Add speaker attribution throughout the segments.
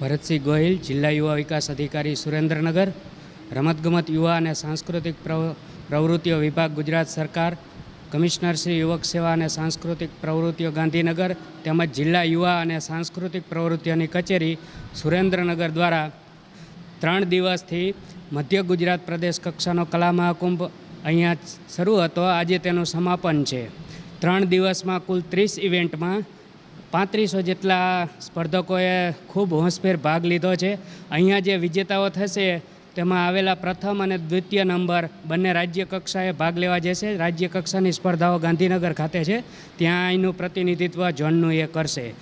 Speaker 1: ભરતસિંહ ગોહિલ, જિલ્લા યુવા વિકાસ અધિકારી સુરેન્દ્રનગર, રમતગમત યુવા અને સાંસ્કૃતિક પ્રવ- પ્રવૃત્તિઓ વિભાગ ગુજરાત સરકાર, કમિશનર શ્રી યુવક સેવા અને સાંસ્કૃતિક પ્રવૃત્તિઓ ગાંધીનગર તેમજ જિલ્લા યુવા અને સાંસ્કૃતિક પ્રવૃત્તિઓની કચેરી સુરેન્દ્રનગર દ્વારા ત્રણ દિવસથી મધ્ય ગુજરાત પ્રદેશ કક્ષાનો કલા મહાકુંભ અહીંયા શરૂ હતો. આજે તેનું સમાપન છે. ત્રણ દિવસમાં કુલ ત્રીસ ઇવેન્ટમાં પાંત્રીસો જેટલા સ્પર્ધકોએ ખૂબ હોંશભેર ભાગ લીધો છે. અહીંયા જે વિજેતાઓ થશે, તેમાં આવેલા પ્રથમ અને દ્વિતીય નંબર બંને રાજ્ય કક્ષાએ ભાગ લેવા જશે. રાજ્ય કક્ષાની સ્પર્ધાઓ ગાંધીનગર ખાતે છે. ત્યાં અહીંનું પ્રતિનિધિત્વ ઝોનનું એ કરશે.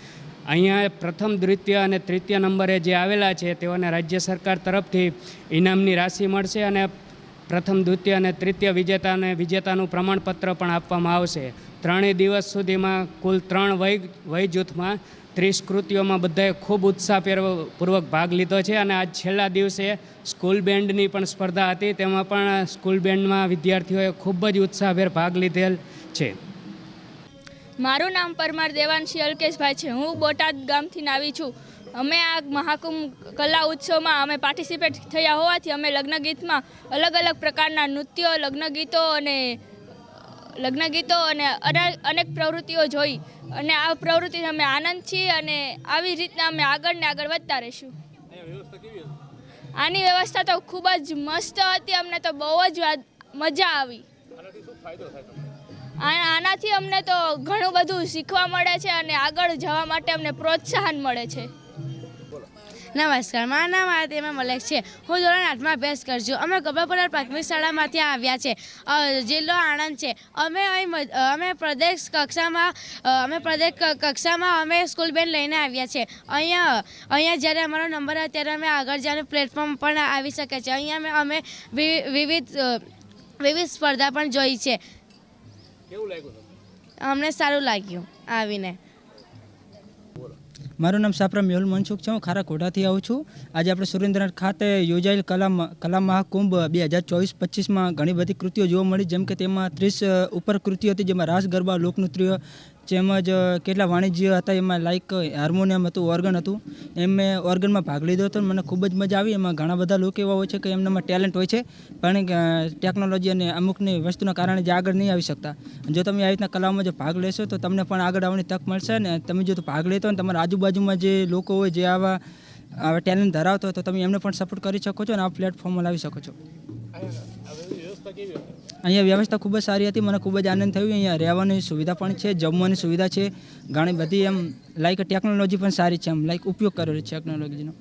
Speaker 1: અહીંયા પ્રથમ, દ્વિતીય અને તૃતીય નંબરે જે આવેલા છે, તેઓને રાજ્ય સરકાર તરફથી ઇનામની રાશિ મળશે અને પ્રથમ, દ્વિતીય અને તૃતીય વિજેતાને વિજેતાનું પ્રમાણપત્ર પણ આપવામાં આવશે. ત્રણેય દિવસ સુધીમાં કુલ ત્રણ વય વય જૂથમાં ત્રીસ કૃતિઓમાં બધાએ ખૂબ ઉત્સાહપૂર્વક ભાગ લીધો છે અને આજ છેલ્લા દિવસે સ્કૂલ બેન્ડની પણ સ્પર્ધા હતી. તેમાં પણ સ્કૂલ બેન્ડમાં વિદ્યાર્થીઓએ ખૂબ જ ઉત્સાહભેર ભાગ લીધેલ છે.
Speaker 2: મારું નામ પરમાર દેવાંશી અલ્કેશભાઈ છે. હું બોટાદ ગામથી આવી છું. અમે આ મહાકુંભ કલા ઉત્સવમાં અમે પાર્ટિસિપેટ થયા હોવાથી અમે લગ્ન ગીતમાં અલગ અલગ પ્રકારના નૃત્યો, લગ્ન ગીતો અને, લગ્ન ગીતો અને અને- અનેક પ્રવૃત્તિઓ જોઈ. અને આ પ્રવૃત્તિ અમે આનંદ છીએ અને આવી રીતના અમે આગળ ને આગળ વધતા રહીશું. આની વ્યવસ્થા તો ખૂબ જ મસ્ત હતી. અમને તો બહુ જ મજા આવી. આનાથી અમને તો ઘણું બધું શીખવા મળે છે અને આગળ જવા માટે અમને પ્રોત્સાહન મળે છે.
Speaker 3: નમસ્કાર મારું નામ આરતીમાં મલેક છે. હું ધોરણ આઠમાં અભ્યાસ કરું છું. અમે ગબ્બરપુરા પ્રાથમિક શાળામાંથી આવ્યા છે. જિલ્લો આણંદ છે. અમે અહીં અમે પ્રદેશ કક્ષામાં અમે પ્રદેશ કક્ષામાં અમે સ્કૂલ બેન લઈને આવ્યા છે. અહીંયા અહીંયા જ્યારે અમારો નંબર આવે ત્યારે અમે આગળ જવાનું પ્લેટફોર્મ પણ આવી શકે છે અહીંયા અમે અમે વિવિધ વિવિધ સ્પર્ધા પણ જોઈ છે. અમને સારું લાગ્યું આવીને.
Speaker 4: મારું નામ સાપરા મેહુલ મનસુખ છે, હું ખારા ખોડાથી આવું છું. આજે આપણે સુરેન્દ્રનાથ ખાતે યોજાયેલ કલા કલા મહાકુંભ બે હજાર ચોવીસ પચીસમાં ઘણી બધી કૃતિઓ જોવા મળી, જેમ કે તેમાં ત્રીસ ઉપર કૃતિઓ હતી, જેમાં રાસ ગરબા, લોકનૃત્ય તેમજ કેટલા વાણિજ્ય હતા, એમાં લાઈક હાર્મોનિયમ હતું ઓર્ગન હતું, એમ મેં ઓર્ગનમાં ભાગ લીધો હતો અને મને ખૂબ જ મજા આવી. એમાં ઘણા બધા લોકો એવા હોય છે કે એમનામાં ટેલેન્ટ હોય છે, પણ ટેકનોલોજી અને અમુકની વસ્તુના કારણે જે આગળ નહીં આવી શકતા. જો તમે આવી રીતના કલામાં જો ભાગ લેશો, તો તમને પણ આગળ આવવાની તક મળશે ને તમે જો ભાગ લેતો ને તમારા આજુબાજુમાં જે લોકો હોય, જે આવા આવા ટેલેન્ટ ધરાવતો તો તમે એમને પણ સપોર્ટ કરી શકો છો અને આ પ્લેટફોર્મમાં લાવી શકો છો. અહીંયા વ્યવસ્થા ખૂબ જ સારી હતી. મને ખૂબ જ આનંદ થયો. અહીંયા રહેવાની સુવિધા પણ છે, જમવાની સુવિધા છે. ઘણી બધી એમ લાઈક ટેકનોલોજી પણ સારી છે એમ લાઈક ઉપયોગ કરેલો છે ટેકનોલોજીનો